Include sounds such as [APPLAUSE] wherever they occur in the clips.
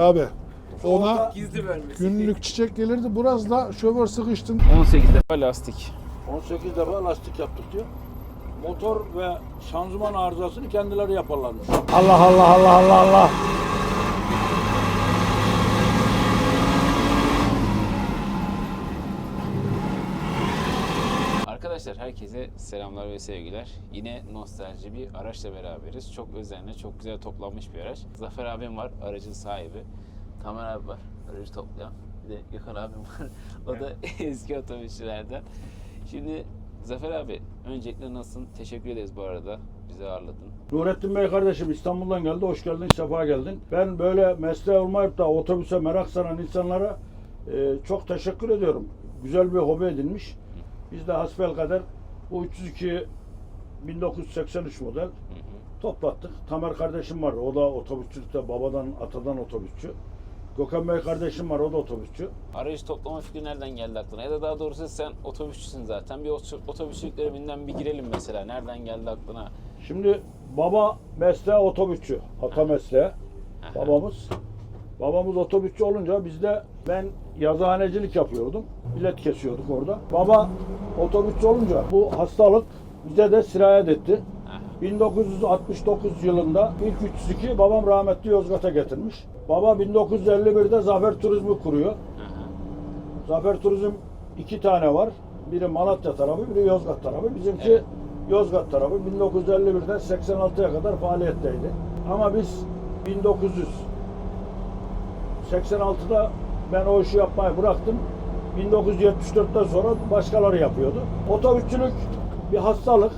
Abi ona Gizli vermesi. günlük çiçek gelirdi. Burası da şoför sıkıştın. 18 defa lastik. 18 defa lastik yaptık diyor. Motor ve şanzıman arızasını kendileri yaparlarmış. Allah Allah Allah Allah Allah. Arkadaşlar herkese selamlar ve sevgiler. Yine nostalji bir araçla beraberiz. Çok özenli, çok güzel toplanmış bir araç. Zafer abim var, aracın sahibi. Tamer abi var, aracı toplayan. Bir de Gökhan abim var. O da [LAUGHS] eski otobüsçülerden. Şimdi Zafer abi, öncelikle nasılsın? Teşekkür ederiz bu arada. Bizi ağırladın. Nurettin Bey kardeşim İstanbul'dan geldi. Hoş geldin, sefa geldin. Ben böyle mesleği olmayıp da otobüse merak saran insanlara e, çok teşekkür ediyorum. Güzel bir hobi edinmiş. Biz de hasbelkader bu 302 1983 model toplattık. Tamer kardeşim var. O da otobüsçülükte babadan atadan otobüsçü. Gökhan Bey kardeşim var. O da otobüsçü. Aracı toplama fikri nereden geldi aklına? Ya da daha doğrusu sen otobüsçüsün zaten. Bir oto- otobüsçülük dönebinden bir girelim mesela. Nereden geldi aklına? Şimdi baba mesleği otobüsçü. Ata mesleği. Babamız. Babamız otobüsçü olunca biz de ben yazıhanecilik yapıyordum. Bilet kesiyorduk orada. Baba otobüsçü olunca bu hastalık bize de sirayet etti. 1969 yılında ilk 302 babam rahmetli Yozgat'a getirmiş. Baba 1951'de Zafer Turizmi kuruyor. Zafer Turizm iki tane var. Biri Malatya tarafı, biri Yozgat tarafı. Bizimki Evet. Yozgat tarafı 1951'den 86'ya kadar faaliyetteydi. Ama biz 1986'da ben o işi yapmayı bıraktım. 1974'ten sonra başkaları yapıyordu. Otobüsçülük bir hastalık.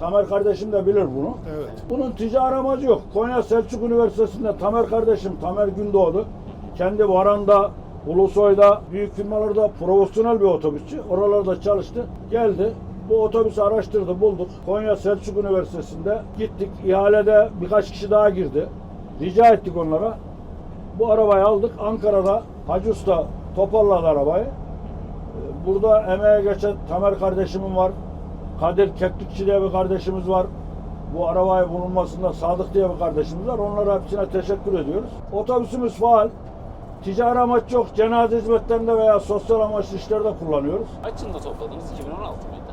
Tamer kardeşim de bilir bunu. Evet. Bunun ticari amacı yok. Konya Selçuk Üniversitesi'nde Tamer kardeşim, Tamer Gündoğdu, kendi Varan'da, Ulusoy'da, büyük firmalarda profesyonel bir otobüsçü. Oralarda çalıştı. Geldi. Bu otobüsü araştırdı, bulduk. Konya Selçuk Üniversitesi'nde gittik. İhalede birkaç kişi daha girdi. Rica ettik onlara. Bu arabayı aldık. Ankara'da Hacı Usta toparladı arabayı. Ee, Burada emeğe geçen Tamer kardeşimin var. Kadir Keklikçi diye bir kardeşimiz var. Bu arabayı bulunmasında Sadık diye bir kardeşimiz var. Onlara hepsine teşekkür ediyoruz. Otobüsümüz faal. Ticari amaç yok. Cenaze hizmetlerinde veya sosyal amaçlı işlerde kullanıyoruz. Kaç yılında topladınız? 2016 mıydı?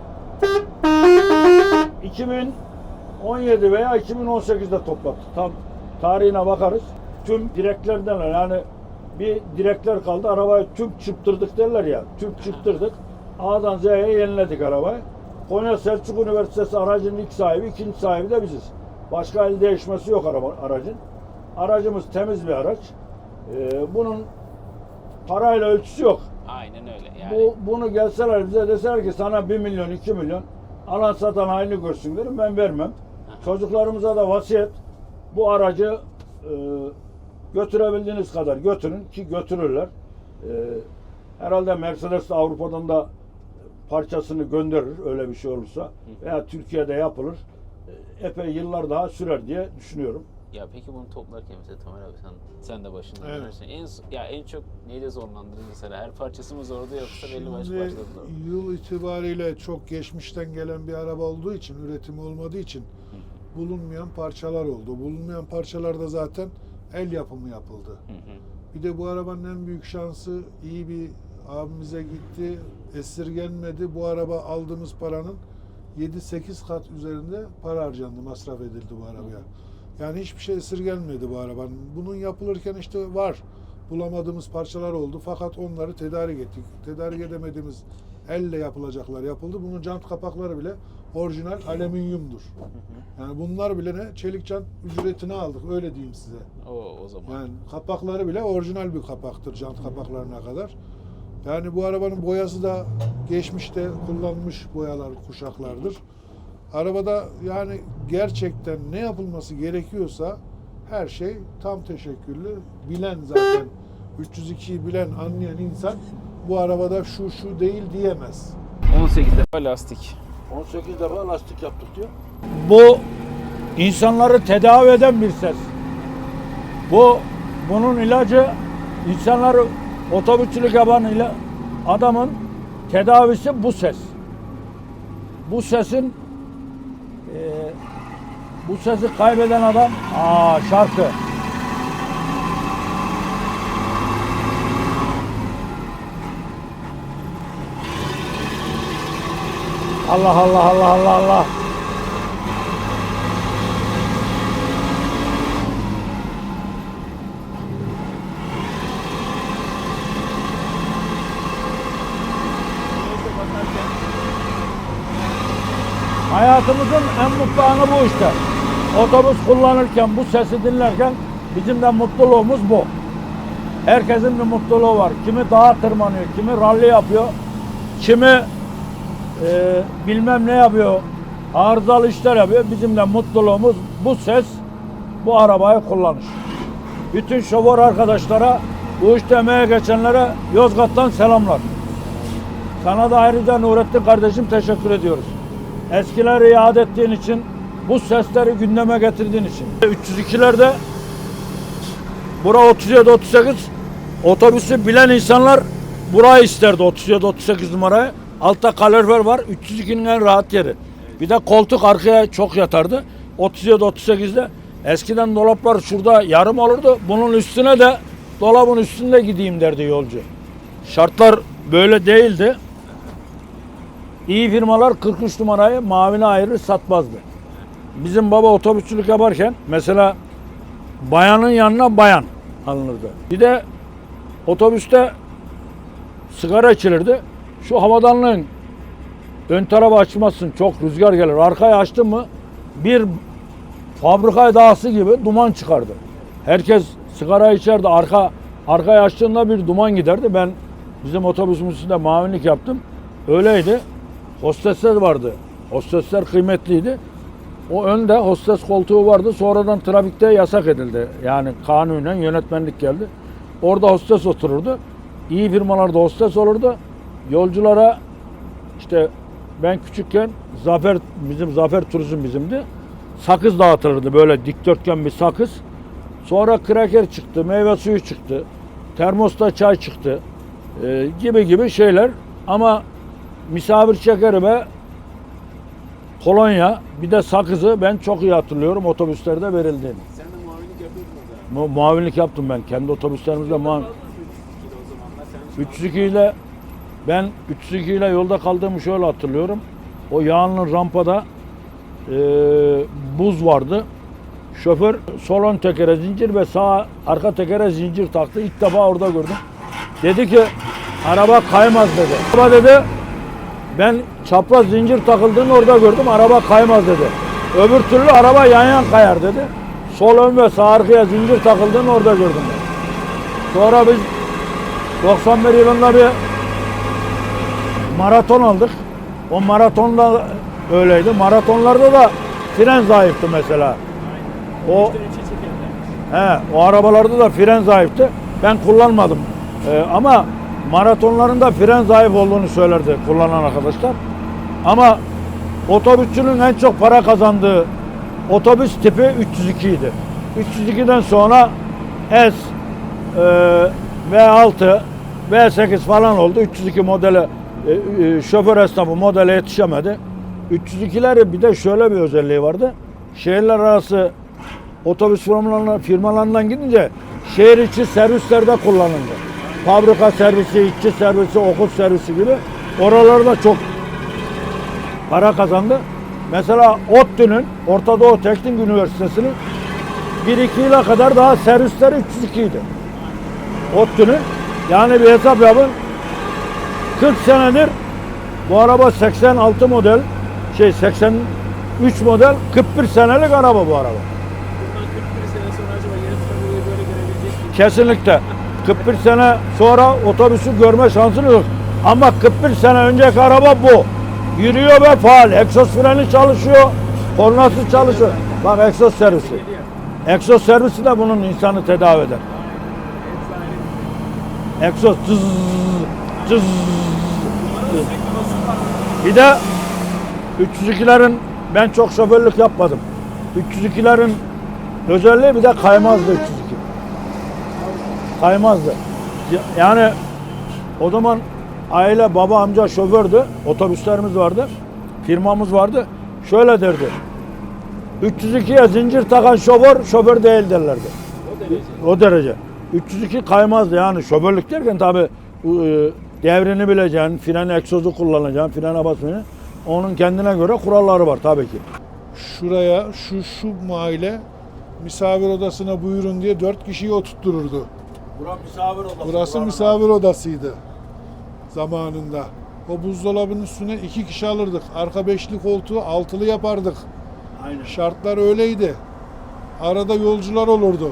2017 veya 2018'de toplattık. Tam tarihine bakarız. Tüm direklerden yani bir direkler kaldı. Arabayı tüm çıptırdık derler ya. Tüm çıptırdık. A'dan Z'ye yeniledik arabayı. Konya Selçuk Üniversitesi aracının ilk sahibi, ikinci sahibi de biziz. Başka el değişmesi yok araba, aracın. Aracımız temiz bir araç. Ee, bunun parayla ölçüsü yok. Aynen öyle. Yani Bu bunu gelseler bize deseler ki sana 1 milyon 2 milyon alan satan aynı görsün derim ben vermem. Çocuklarımıza da vasiyet bu aracı e, götürebildiğiniz kadar götürün ki götürürler. E, herhalde Mercedes de Avrupa'dan da parçasını gönderir öyle bir şey olursa veya Türkiye'de yapılır. E, epey yıllar daha sürer diye düşünüyorum. ya peki bunu toplarken mesela Tamer abi sen sen de başında Evet. dönersin. En ya en çok neyle zorlandınız mesela? Her parçası mı zordu yoksa belli başlı parçaları mı? yıl itibariyle çok geçmişten gelen bir araba olduğu için, üretimi olmadığı için bulunmayan parçalar oldu. Bulunmayan parçalarda zaten el yapımı yapıldı. Hı hı. Bir de bu arabanın en büyük şansı iyi bir abimize gitti, esirgenmedi. Bu araba aldığımız paranın 7-8 kat üzerinde para harcandı, masraf edildi bu arabaya. Yani hiçbir şey esirgenmedi bu arabanın. Bunun yapılırken işte var. Bulamadığımız parçalar oldu fakat onları tedarik ettik. Tedarik edemediğimiz elle yapılacaklar yapıldı. Bunun jant kapakları bile orijinal alüminyumdur. Yani bunlar bile ne? Çelik jant ücretini aldık öyle diyeyim size. O o zaman. Yani kapakları bile orijinal bir kapaktır jant kapaklarına kadar. Yani bu arabanın boyası da geçmişte kullanmış boyalar, kuşaklardır. Arabada yani gerçekten ne yapılması gerekiyorsa her şey tam teşekküllü. Bilen zaten 302'yi bilen, anlayan insan bu arabada şu şu değil diyemez. 18 defa lastik. 18 defa lastik yaptık diyor. Bu insanları tedavi eden bir ses. Bu bunun ilacı insanları otobüsçülük yapan adamın tedavisi bu ses. Bu sesin eee, bu sesi kaybeden adam aa şarkı. Allah Allah Allah Allah Allah. Hayatımızın en mutlu anı bu işte. Otobüs kullanırken, bu sesi dinlerken bizim de mutluluğumuz bu. Herkesin bir mutluluğu var. Kimi dağa tırmanıyor, kimi ralli yapıyor, kimi e, bilmem ne yapıyor, arızalı işler yapıyor. Bizim de mutluluğumuz bu ses, bu arabayı kullanış. Bütün şoför arkadaşlara, bu işte emeğe geçenlere Yozgat'tan selamlar. Sana da ayrıca Nurettin kardeşim teşekkür ediyoruz. Eskileri iade ettiğin için, bu sesleri gündeme getirdiğin için. 302'lerde bura 37-38 otobüsü bilen insanlar burayı isterdi 37-38 numarayı. Altta kalorifer var. 302'nin en rahat yeri. Bir de koltuk arkaya çok yatardı. 37-38'de eskiden dolaplar şurada yarım olurdu. Bunun üstüne de dolabın üstünde gideyim derdi yolcu. Şartlar böyle değildi. İyi firmalar 43 numarayı mavine ayırır satmazdı. Bizim baba otobüsçülük yaparken mesela bayanın yanına bayan alınırdı. Bir de otobüste sigara içilirdi. Şu havadanlığın ön tarafı açmazsın çok rüzgar gelir. Arkayı açtın mı bir fabrika dağısı gibi duman çıkardı. Herkes sigara içerdi. Arka arkayı açtığında bir duman giderdi. Ben bizim otobüsümüzde mavinlik yaptım. Öyleydi. Hostesler vardı. Hostesler kıymetliydi. O önde hostes koltuğu vardı. Sonradan trafikte yasak edildi. Yani kanunen yönetmenlik geldi. Orada hostes otururdu. İyi firmalarda hostes olurdu. Yolculara işte ben küçükken Zafer bizim Zafer Turizm bizimdi. Sakız dağıtılırdı böyle dikdörtgen bir sakız. Sonra kraker çıktı, meyve suyu çıktı. Termosta çay çıktı. Ee, gibi gibi şeyler. Ama misafir şekeri ve kolonya bir de sakızı ben çok iyi hatırlıyorum otobüslerde verildiğini. Sen de muavinlik yapıyordun. Mu- muavinlik yaptım ben. Kendi otobüslerimizde muavin. 302 ile ben 302 ile yolda kaldığımı şöyle hatırlıyorum. O yağınlı rampada e, buz vardı. Şoför sol ön tekere zincir ve sağ arka tekere zincir taktı. İlk defa orada gördüm. Dedi ki araba kaymaz dedi. Araba dedi ben çapraz zincir takıldığını orada gördüm. Araba kaymaz dedi. Öbür türlü araba yan yan kayar dedi. Sol ön ve sağ arkaya zincir takıldığını orada gördüm ben. Sonra biz 91 yılında bir maraton aldık. O maratonda öyleydi. Maratonlarda da fren zayıftı mesela. O he, o arabalarda da fren zayıftı. Ben kullanmadım. Ee, ama maratonlarında fren zayıf olduğunu söylerdi kullanan arkadaşlar. Ama otobüsçünün en çok para kazandığı otobüs tipi 302 idi. 302'den sonra S, e, V6, V8 falan oldu. 302 modeli e, e, şoför esnafı modele yetişemedi. 302'leri bir de şöyle bir özelliği vardı. Şehirler arası otobüs firmalarına, firmalarından gidince şehir içi servislerde kullanıldı. Fabrika servisi, işçi servisi, okul servisi gibi oralarda çok para kazandı. Mesela ODTÜ'nün, Orta Doğu Teknik Üniversitesi'nin 1-2 yıla kadar daha servisleri 302 idi. ODTÜ'nün. Yani bir hesap yapın. 40 senedir bu araba 86 model, şey 83 model, 41 senelik araba bu araba. Bundan 41 sene sonra acaba yeni trafiği böyle görebilecek miyiz? Kesinlikle. 41 sene sonra otobüsü görme şansınız yok. Ama 41 sene önceki araba bu. Yürüyor ve faal. Egzoz freni çalışıyor. Kornası çalışıyor. Bak egzoz servisi. Egzoz servisi de bunun insanı tedavi eder. Egzoz Bir de 302'lerin ben çok şoförlük yapmadım. 302'lerin özelliği bir de kaymazdı 302 kaymazdı. Ya- Yani o zaman aile baba amca şofördü. Otobüslerimiz vardı. Firmamız vardı. Şöyle derdi. 302'ye zincir takan şoför şoför değil derlerdi. O derece. 302 kaymazdı yani şoförlük derken tabi devrini bileceksin, fren egzozu kullanacaksın, frene basmayacaksın. onun kendine göre kuralları var tabii ki. Şuraya şu şu mahalle misafir odasına buyurun diye dört kişiyi oturttururdu. Burası misafir odası. Burası misafir odasıydı zamanında. O buzdolabının üstüne iki kişi alırdık. Arka beşli koltuğu altılı yapardık. Aynen. Şartlar öyleydi. Arada yolcular olurdu.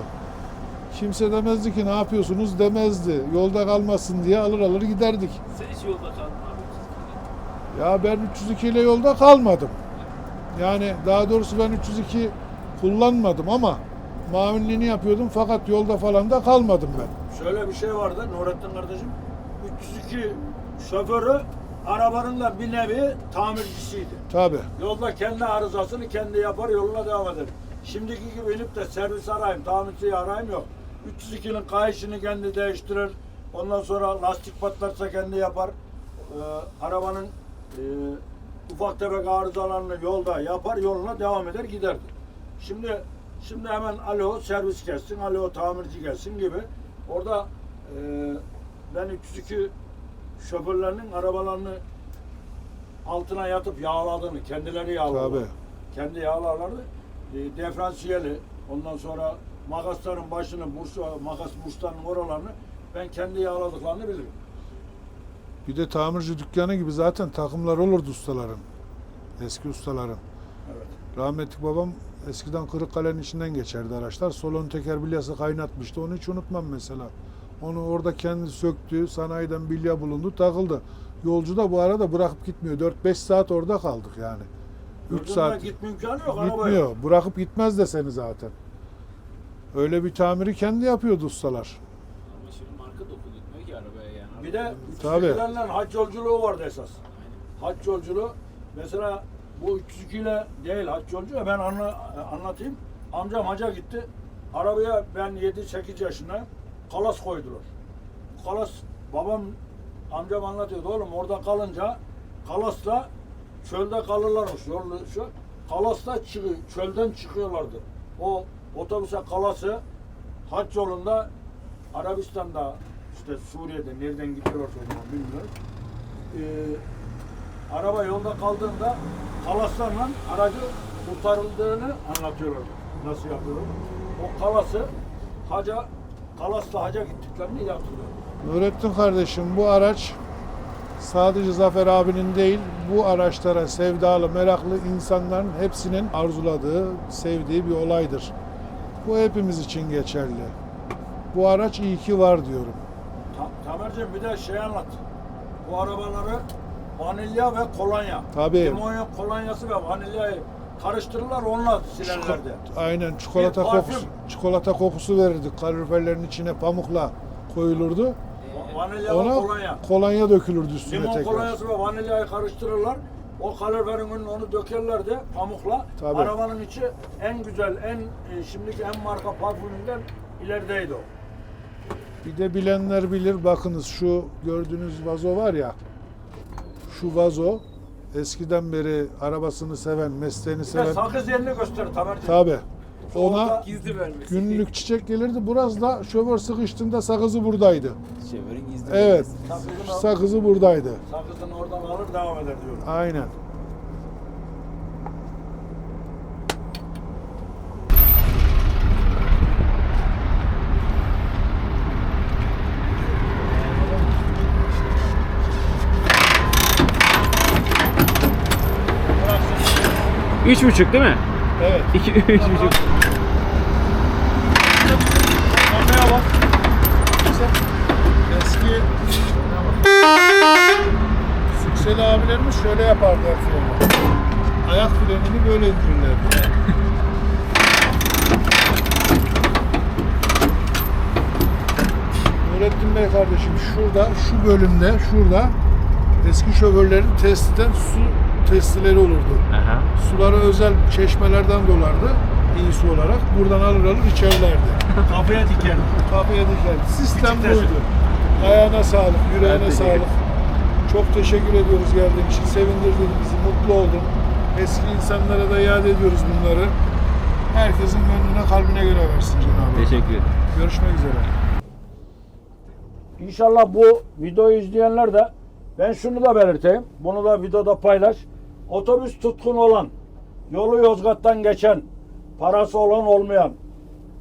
Kimse demezdi ki ne yapıyorsunuz demezdi. Yolda kalmasın diye alır alır giderdik. Sen hiç yolda kaldın abi. Ya ben 302 ile yolda kalmadım. Yani daha doğrusu ben 302 kullanmadım ama mavinliğini yapıyordum fakat yolda falan da kalmadım ben. Şöyle bir şey vardı Nurettin kardeşim. 302 şoförü arabanın da bir nevi tamircisiydi. Tabi. Yolda kendi arızasını kendi yapar yoluna devam eder. Şimdiki gibi inip de servis arayayım, tamirciyi arayayım yok. 302'nin kayışını kendi değiştirir. Ondan sonra lastik patlarsa kendi yapar. Ee, arabanın e, ufak tefek arızalarını yolda yapar, yoluna devam eder giderdi. Şimdi şimdi hemen alo servis gelsin, alo tamirci gelsin gibi. Orada e, ben 302 şoförlerinin arabalarını altına yatıp yağladığını, kendileri yağlarlar. Kendi yağlarlardı. E, diferansiyeli, ondan sonra makasların başını, bursu, makas burslarının oralarını ben kendi yağladıklarını bilirim. Bir de tamirci dükkanı gibi zaten takımlar olurdu ustaların. Eski ustaların. Evet. Rahmetli babam eskiden Kırıkkale'nin içinden geçerdi araçlar. Solon teker bilyası kaynatmıştı. Onu hiç unutmam mesela. Onu orada kendi söktü. Sanayiden bilya bulundu. Takıldı. Yolcu da bu arada bırakıp gitmiyor. 4-5 saat orada kaldık yani. 3 Gördüğünde saat gitme imkanı yok arabaya. gitmiyor. Bırakıp gitmez de seni zaten. Öyle bir tamiri kendi yapıyordu ustalar. Ama şimdi marka doku gitmiyor ki arabaya yani. Bir de Tabii. 302'lerle hac yolculuğu vardı esas. Hac yolculuğu mesela bu 302 ile değil hac yolculuğu ben anla, anlatayım. Amcam haca gitti. Arabaya ben 7-8 yaşında kalas koydular. Kalas babam amcam anlatıyordu oğlum orada kalınca kalasla çölde kalırlarmış yol şu kalasla çıkıyor çölden çıkıyorlardı. O otobüse kalası hac yolunda Arabistan'da işte Suriye'de nereden gidiyorsa o bilmiyorum. Ee, araba yolda kaldığında kalaslarla aracı kurtarıldığını anlatıyorlar. Nasıl yapıyorlar? O kalası haca kalasla haca gittiklerini yaptılar. Nurettin kardeşim bu araç sadece Zafer abinin değil bu araçlara sevdalı, meraklı insanların hepsinin arzuladığı, sevdiği bir olaydır. Bu hepimiz için geçerli. Bu araç iyi ki var diyorum. Ta Tamerciğim bir de şey anlat. Bu arabaları vanilya ve kolonya. Tabii. Limonya kolonyası ve vanilyayı karıştırırlar onunla silerlerdi. Aynen çikolata Bir parfüm. kokusu, çikolata kokusu verirdik. Kaloriferlerin içine pamukla koyulurdu. Va- Vanilya ve Ona kolonya. kolonya dökülürdü üstüne Limon tekrar. kolonyası ve vanilyayı karıştırırlar. O kaloriferin önüne onu dökerlerdi pamukla. Tabii. Arabanın içi en güzel, en e, şimdiki en marka parfümünden ilerideydi o. Bir de bilenler bilir. Bakınız şu gördüğünüz vazo var ya. Şu vazo eskiden beri arabasını seven, mesleğini Bir de seven. sakız yerini gösterir Tamerciğim. Tabi. Ona Gizli vermesi. günlük çiçek gelirdi. Burası da şoför sıkıştığında sakızı buradaydı. Şoförün gizli Evet. vermesi. Al- Sakızı buradaydı. sakızını oradan alır devam eder diyorum. Aynen. Üç buçuk değil mi? Evet. İki, [LAUGHS] üç buçuk. Arkaya bak. Eski Sükseli abilerimiz şöyle yapardı her freni. Ayak frenini böyle indirirlerdi. Nurettin Bey kardeşim şurada, şu bölümde, şurada eski şoförlerin testiden su testileri olurdu. Aha. Suları özel çeşmelerden dolardı iyi su olarak. Buradan alır alır içerlerdi. [LAUGHS] Kapıya diker. Kapıya diker. Sistem buydu. Ayağına sağlık, yüreğine sağlık. Çok teşekkür ediyoruz geldiğin için. Sevindirdin bizi, mutlu oldun. Eski insanlara da iade ediyoruz bunları. Herkesin gönlüne, kalbine göre versin Cenab-ı Hak. Teşekkür ederim. Görüşmek üzere. İnşallah bu videoyu izleyenler de ben şunu da belirteyim. Bunu da videoda paylaş. otobüs tutkun olan, yolu Yozgat'tan geçen, parası olan olmayan,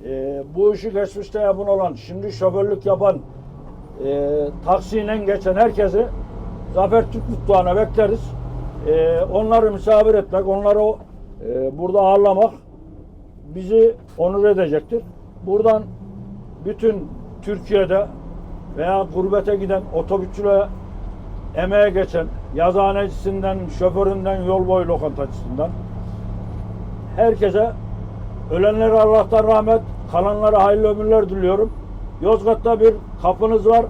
e, bu işi geçmişte yapan olan, şimdi şoförlük yapan, e, taksiyle geçen herkesi Zafer Türk Mutfağı'na bekleriz. E, onları misafir etmek, onları e, burada ağırlamak bizi onur edecektir. Buradan bütün Türkiye'de veya gurbete giden otobüsçülüğe emeğe geçen yazıhanecisinden, şoföründen, yol boyu lokantacısından herkese ölenlere Allah'tan rahmet, kalanlara hayırlı ömürler diliyorum. Yozgat'ta bir kapınız var.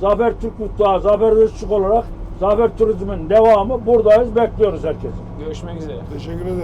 Zafer Türk Mutfağı, Zafer Özçuk olarak Zafer Turizm'in devamı buradayız, bekliyoruz herkesi. Görüşmek üzere. Teşekkür ederim.